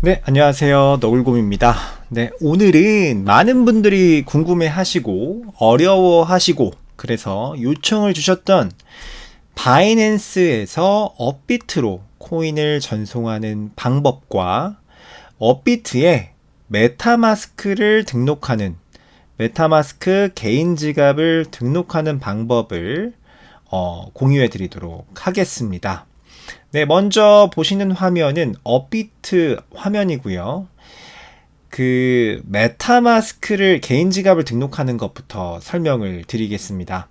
네, 안녕하세요. 너굴곰입니다. 네, 오늘은 많은 분들이 궁금해 하시고, 어려워 하시고, 그래서 요청을 주셨던 바이낸스에서 업비트로 코인을 전송하는 방법과 업비트에 메타마스크를 등록하는 메타마스크 개인 지갑을 등록하는 방법을 어, 공유해 드리도록 하겠습니다. 네, 먼저 보시는 화면은 업비트 화면이고요. 그 메타마스크를 개인 지갑을 등록하는 것부터 설명을 드리겠습니다.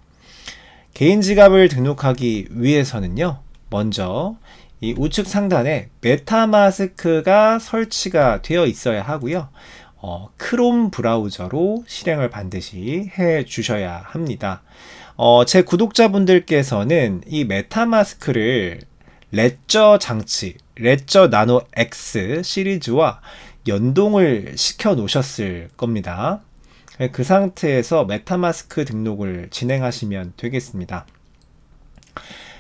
개인 지갑을 등록하기 위해서는요. 먼저 이 우측 상단에 메타마스크가 설치가 되어 있어야 하고요. 어, 크롬 브라우저로 실행을 반드시 해 주셔야 합니다. 어, 제 구독자분들께서는 이 메타마스크를 레저 장치, 레저 나노 X 시리즈와 연동을 시켜 놓으셨을 겁니다. 그 상태에서 메타마스크 등록을 진행하시면 되겠습니다.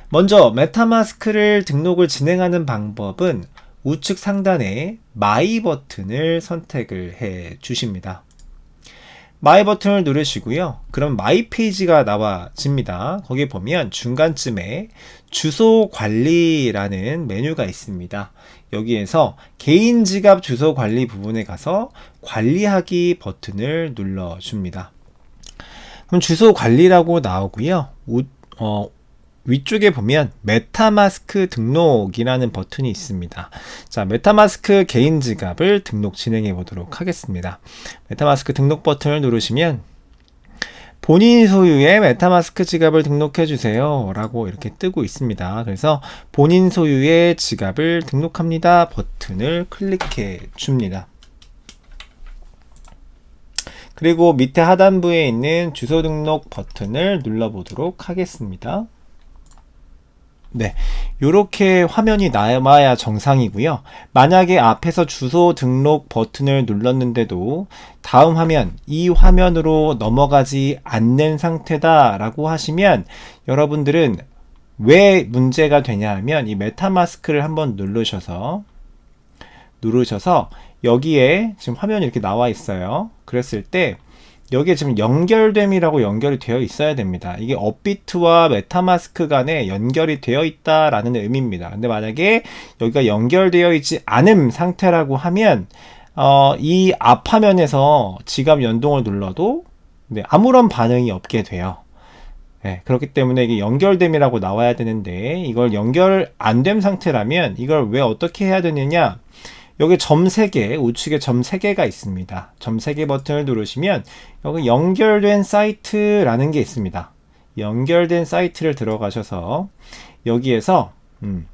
먼저 메타마스크를 등록을 진행하는 방법은 우측 상단에 마이 버튼을 선택을 해 주십니다. 마이 버튼을 누르시고요. 그럼 마이 페이지가 나와집니다. 거기 보면 중간쯤에 주소 관리라는 메뉴가 있습니다. 여기에서 개인 지갑 주소 관리 부분에 가서 관리하기 버튼을 눌러 줍니다. 그럼 주소 관리라고 나오고요. 우, 어, 위쪽에 보면 메타마스크 등록이라는 버튼이 있습니다. 자, 메타마스크 개인 지갑을 등록 진행해 보도록 하겠습니다. 메타마스크 등록 버튼을 누르시면 본인 소유의 메타마스크 지갑을 등록해 주세요. 라고 이렇게 뜨고 있습니다. 그래서 본인 소유의 지갑을 등록합니다. 버튼을 클릭해 줍니다. 그리고 밑에 하단부에 있는 주소 등록 버튼을 눌러 보도록 하겠습니다. 네. 이렇게 화면이 나와야 정상이고요. 만약에 앞에서 주소 등록 버튼을 눌렀는데도 다음 화면, 이 화면으로 넘어가지 않는 상태다라고 하시면 여러분들은 왜 문제가 되냐 하면 이 메타마스크를 한번 누르셔서 누르셔서 여기에 지금 화면이 이렇게 나와 있어요. 그랬을 때 여기에 지금 연결됨이라고 연결이 되어 있어야 됩니다. 이게 업비트와 메타마스크 간에 연결이 되어 있다라는 의미입니다. 근데 만약에 여기가 연결되어 있지 않은 상태라고 하면 어, 이 앞화면에서 지갑 연동을 눌러도 네, 아무런 반응이 없게 돼요. 네, 그렇기 때문에 이게 연결됨이라고 나와야 되는데 이걸 연결 안 된 상태라면 이걸 왜 어떻게 해야 되느냐? 여기 점 3개, 우측에 점 3개가 있습니다. 점 3개 버튼을 누르시면 여기 연결된 사이트라는 게 있습니다. 연결된 사이트를 들어가셔서 여기에서 음,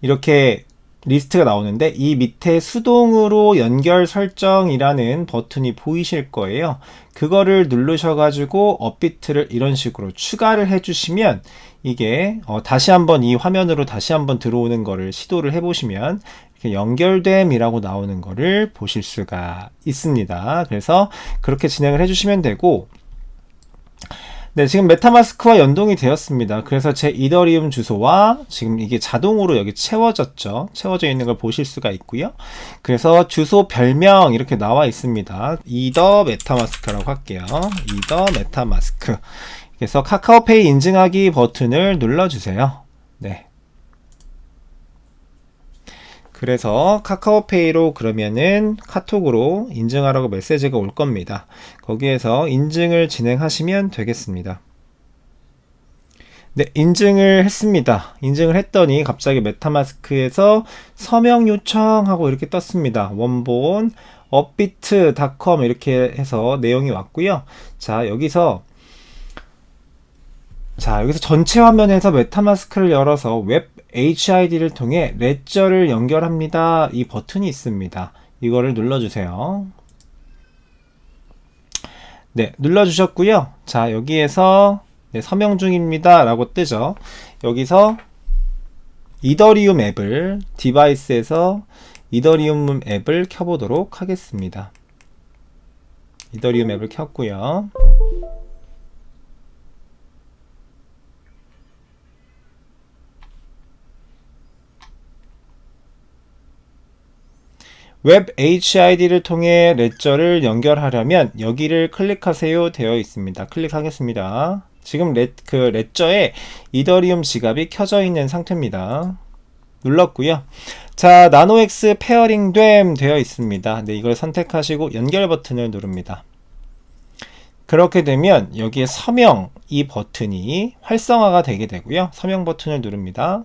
이렇게 리스트가 나오는데 이 밑에 수동으로 연결 설정이라는 버튼이 보이실 거예요. 그거를 누르셔가지고 업비트를 이런 식으로 추가를 해주시면 이게 어 다시 한번 이 화면으로 다시 한번 들어오는 거를 시도를 해보시면 연결됨이라고 나오는 거를 보실 수가 있습니다. 그래서 그렇게 진행을 해주시면 되고 네, 지금 메타마스크와 연동이 되었습니다. 그래서 제 이더리움 주소와 지금 이게 자동으로 여기 채워졌죠. 채워져 있는 걸 보실 수가 있고요. 그래서 주소 별명 이렇게 나와 있습니다. 이더 메타마스크라고 할게요. 이더 메타마스크. 그래서 카카오페이 인증하기 버튼을 눌러주세요. 네. 그래서 카카오페이로 그러면은 카톡으로 인증하라고 메시지가 올 겁니다. 거기에서 인증을 진행하시면 되겠습니다. 네, 인증을 했습니다. 인증을 했더니 갑자기 메타마스크에서 서명 요청하고 이렇게 떴습니다. 원본 업비트닷컴 이렇게 해서 내용이 왔고요. 자, 여기서 자, 여기서 전체 화면에서 메타마스크를 열어서 웹 HID를 통해 레저를 연결합니다. 이 버튼이 있습니다. 이거를 눌러주세요. 네, 눌러주셨고요. 자, 여기에서 네, 서명 중입니다. 라고 뜨죠. 여기서 이더리움 앱을 디바이스에서 이더리움 앱을 켜보도록 하겠습니다. 이더리움 앱을 켰고요. 웹 HID를 통해 레저를 연결하려면 여기를 클릭하세요 되어 있습니다. 클릭하겠습니다. 지금 레, 그 레저에 이더리움 지갑이 켜져 있는 상태입니다. 눌렀고요. 자, 나노엑스 페어링 됨 되어 있습니다. 네, 이걸 선택하시고 연결 버튼을 누릅니다. 그렇게 되면 여기에 서명 이 버튼이 활성화가 되게 되고요. 서명 버튼을 누릅니다.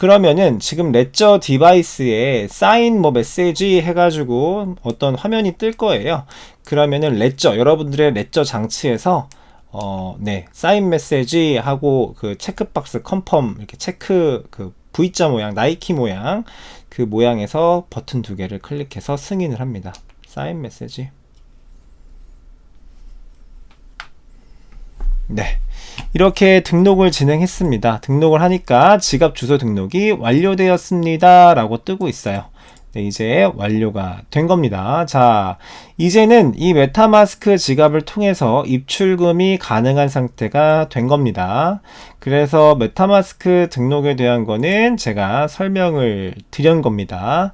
그러면은 지금 레저 디바이스에 사인 뭐 메시지 해가지고 어떤 화면이 뜰 거예요. 그러면은 레저 여러분들의 레저 장치에서 어, 네 사인 메시지 하고 그 체크박스 컨펌 이렇게 체크 그 V자 모양 나이키 모양 그 모양에서 버튼 두 개를 클릭해서 승인을 합니다. 사인 메시지. 네. 이렇게 등록을 진행했습니다. 등록을 하니까 지갑 주소 등록이 완료되었습니다. 라고 뜨고 있어요. 네, 이제 완료가 된 겁니다. 자, 이제는 이 메타마스크 지갑을 통해서 입출금이 가능한 상태가 된 겁니다. 그래서 메타마스크 등록에 대한 거는 제가 설명을 드린 겁니다.